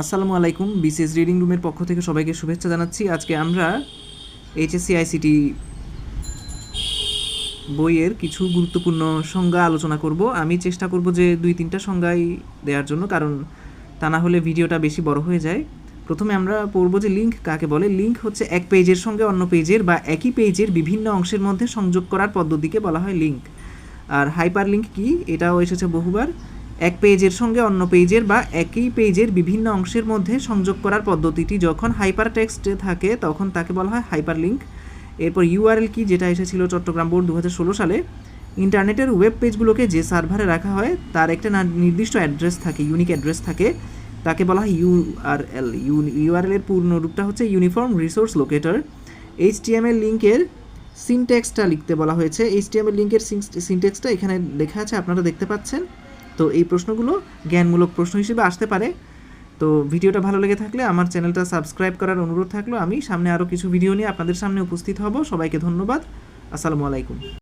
আসসালামু আলাইকুম, BCS reading রুমের পক্ষ থেকে সবাইকে শুভেচ্ছা জানাচ্ছি। আজকে আমরা এইচএসসি আইসিটি বইয়ের কিছু গুরুত্বপূর্ণ সংজ্ঞা আলোচনা করব। আমি চেষ্টা করব যে দুই তিনটা সংজ্ঞাই দেওয়ার জন্য, কারণ তা না হলে ভিডিওটা বেশি বড় হয়ে যায়। প্রথমে আমরা পড়ব যে লিঙ্ক কাকে বলে। লিঙ্ক হচ্ছে এক পেজের সঙ্গে অন্য পেজের বা একই পেজের বিভিন্ন অংশের মধ্যে সংযোগ করার পদ্ধতিকে বলা হয় লিঙ্ক আর হাইপার লিঙ্ক কী? এটাও এসেছে বহুবার। এক পেজের সঙ্গে অন্য পেজের বা একই পেজের বিভিন্ন অংশের মধ্যে সংযোগ করার পদ্ধতিটি যখন হাইপার টেক্সটে থাকে, তখন তাকে বলা হয় হাইপার লিঙ্ক এরপর ইউআরএল কি, যেটা এসেছিল চট্টগ্রাম বোর্ড দু হাজার ষোলো সালে। ইন্টারনেটের ওয়েব পেজগুলোকে যে সার্ভারে রাখা হয়, তার একটা নির্দিষ্ট অ্যাড্রেস থাকে, ইউনিক অ্যাড্রেস থাকে। তাকে বলা হয় ইউআরএল। ইউআরএল এর পূর্ণ রূপটা হচ্ছে ইউনিফর্ম রিসোর্স লোকেটর। এইচটিএমএল লিঙ্কের সিনটেক্সটা লিখতে বলা হয়েছে। এইচটিএমএল লিঙ্কের সিনটেক্সটা এখানে লেখা আছে, আপনারা দেখতে পাচ্ছেন। তো এই প্রশ্নগুলো জ্ঞানমূলক প্রশ্ন হিসেবে আসতে পারে। তো ভিডিওটা ভালো লেগে থাকলে আমার চ্যানেলটা সাবস্ক্রাইব করার অনুরোধ থাকল আমি। সামনে আরও কিছু ভিডিও নিয়ে আপনাদের সামনে উপস্থিত হব। সবাইকে ধন্যবাদ। আসসালামু আলাইকুম।